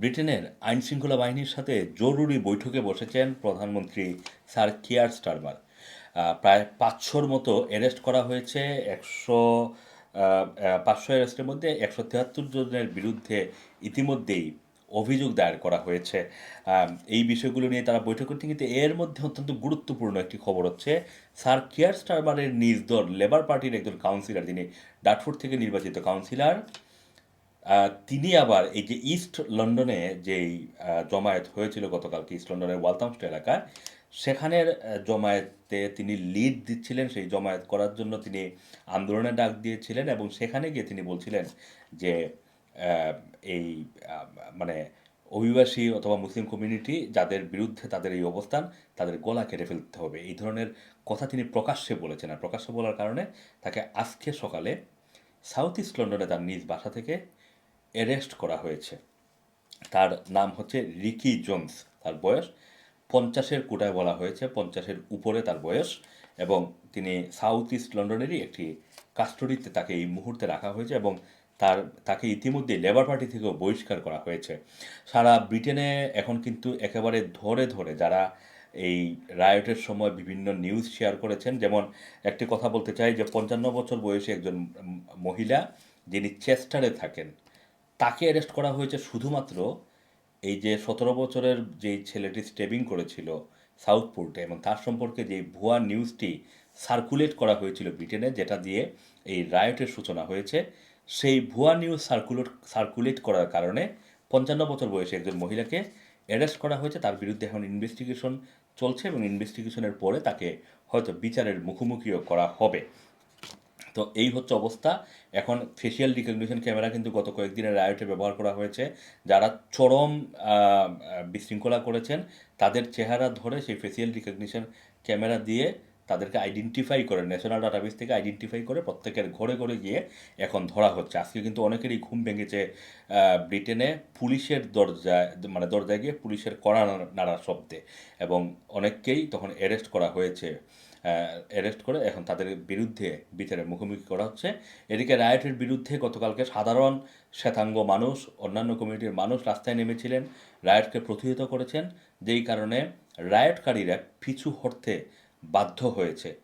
ব্রিটেনের আইনশৃঙ্খলা বাহিনীর সাথে জরুরি বৈঠকে বসেছেন প্রধানমন্ত্রী স্যার কিয়ার স্টারমার। প্রায় পাঁচশোর মতো অ্যারেস্ট করা হয়েছে, একশো পাঁচশো অ্যারেস্টের মধ্যে একশো তিয়াত্তর জনের বিরুদ্ধে ইতিমধ্যেই অভিযোগ দায়ের করা হয়েছে। এই বিষয়গুলো নিয়ে তারা বৈঠক করতে কিন্তু এর মধ্যে অত্যন্ত গুরুত্বপূর্ণ একটি খবর হচ্ছে, স্যার কিয়ার স্টারমারের নিজ দল লেবার পার্টির একজন কাউন্সিলর, যিনি ডাটফোর্ড থেকে নির্বাচিত কাউন্সিলর তিনি আবার এই যে ইস্ট লন্ডনে যেই জমায়েত হয়েছিল গতকালকে ইস্ট লন্ডনের ওয়ালথামস্ট এলাকায়, সেখানের জমায়েতে তিনি লিড দিচ্ছিলেন। সেই জমায়েত করার জন্য তিনি আন্দোলনের ডাক দিয়েছিলেন এবং সেখানে গিয়ে তিনি বলছিলেন যে এই মানে অভিবাসী অথবা মুসলিম কমিউনিটি যাদের বিরুদ্ধে তাদের এই অবস্থান, তাদের গলা কেটে ফেলতে হবে। এই ধরনের কথা তিনি প্রকাশ্যে বলেছেন। আর প্রকাশ্যে বলার কারণে তাকে আজকে সকালে সাউথ ইস্ট লন্ডনে তার নিজ বাসা থেকে অ্যারেস্ট করা হয়েছে। তার নাম হচ্ছে রিকি জোনস। তার বয়স পঞ্চাশের কোটায় বলা হয়েছে, পঞ্চাশের উপরে তার বয়স এবং তিনি সাউথ ইস্ট লন্ডনেরই একটি কাস্টডিতে তাকে এই মুহূর্তে রাখা হয়েছে এবং তার, তাকে ইতিমধ্যে লেবার পার্টি থেকেও বহিষ্কার করা হয়েছে। সারা ব্রিটেনে এখন কিন্তু একেবারে ধরে ধরে যারা এই রায়টের সময় বিভিন্ন নিউজ শেয়ার করেছেন, যেমন একটি কথা বলতে চাই যে পঞ্চান্ন বছর বয়সী একজন মহিলা যিনি চেস্টারে থাকেন তাকে অ্যারেস্ট করা হয়েছে শুধুমাত্র এই যে সতেরো বছরের যেই ছেলেটি স্টেবিং করেছিল সাউথপোর্টে এবং তার সম্পর্কে যে ভুয়া নিউজটি সার্কুলেট করা হয়েছিল ব্রিটেনে, যেটা দিয়ে এই রায়টের সূচনা হয়েছে, সেই ভুয়া নিউজ সার্কুলেট সার্কুলেট করার কারণে পঞ্চান্ন বছর বয়সে একজন মহিলাকে অ্যারেস্ট করা হয়েছে। তার বিরুদ্ধে এখন ইনভেস্টিগেশন চলছে এবং ইনভেস্টিগেশনের পরে তাকে হয়তো বিচারের মুখোমুখিও করা হবে। তো এই হচ্ছে অবস্থা। এখন ফেসিয়াল রিকগনিশন ক্যামেরা কিন্তু গত কয়েকদিনের রায়টে ব্যবহার করা হয়েছে। যারা চরম বিশৃঙ্খলা করেছেন, তাদের চেহারা ধরে সেই ফেসিয়াল রিকগনিশন ক্যামেরা দিয়ে তাদেরকে আইডেন্টিফাই করে ন্যাশনাল ডাটাবেস থেকে আইডেন্টিফাই করে প্রত্যেকের ঘরে ঘরে গিয়ে এখন ধরা হচ্ছে। আজকে কিন্তু অনেকেরই ঘুম ভেঙেছে ব্রিটেনে পুলিশের দরজায় মানে দরজায় গিয়ে পুলিশের কড়া নাড়া- শব্দে এবং অনেককেই তখন অ্যারেস্ট করা হয়েছে। অ্যারেস্ট করে এখন তাদের বিরুদ্ধে বিচারের মুখোমুখি করা হচ্ছে। এদিকে রায়টের বিরুদ্ধে গতকালকে সাধারণ শ্বেতাঙ্গ মানুষ, অন্যান্য কমিউনিটির মানুষ রাস্তায় নেমেছিলেন, রায়টকে প্রতিহিত করেছেন। যেই কারণে রায়টকারীরা পিছু হটতে বাধ্য হয়েছে।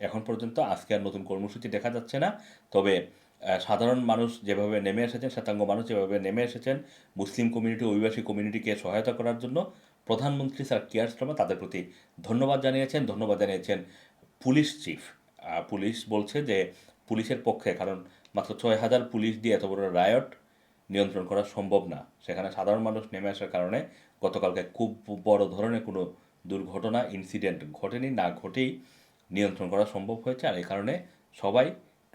এখন পর্যন্ত আজকে আর নতুন কর্মসূচি দেখা যাচ্ছে না। তবে সাধারণ মানুষ যেভাবে নেমে এসেছেন, শ্বেতাঙ্গ মানুষ যেভাবে নেমে এসেছেন, মুসলিম কমিউনিটি অভিবাসী কমিউনিটিকে সহায়তা করার জন্য প্রধানমন্ত্রী স্যার কিয়ার স্টারমার তাদের প্রতি ধন্যবাদ জানিয়েছেন। ধন্যবাদ জানিয়েছেন পুলিশ চিফ পুলিশ বলছে যে পুলিশের পক্ষে, কারণ মাত্র ছয় হাজার পুলিশ দিয়ে এত বড় রায়ট নিয়ন্ত্রণ করা সম্ভব না। সেখানে সাধারণ মানুষ নেমে আসার কারণে গতকালকে খুব বড় ধরনের কোনো দুর্ঘটনা ইনসিডেন্ট ঘটেনি, না ঘটেই নিয়ন্ত্রণ করা সম্ভব হয়েছে। আর এই কারণে সবাই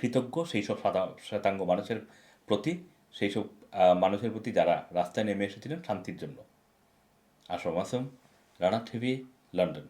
কৃতজ্ঞ সেই সব সাদা, শ্বেতাঙ্গ মানুষের প্রতি সেই সব মানুষের প্রতি যারা রাস্তায় নেমে এসেছিলেন শান্তির জন্য। আশরম আসম, রানা টিভি, লন্ডন।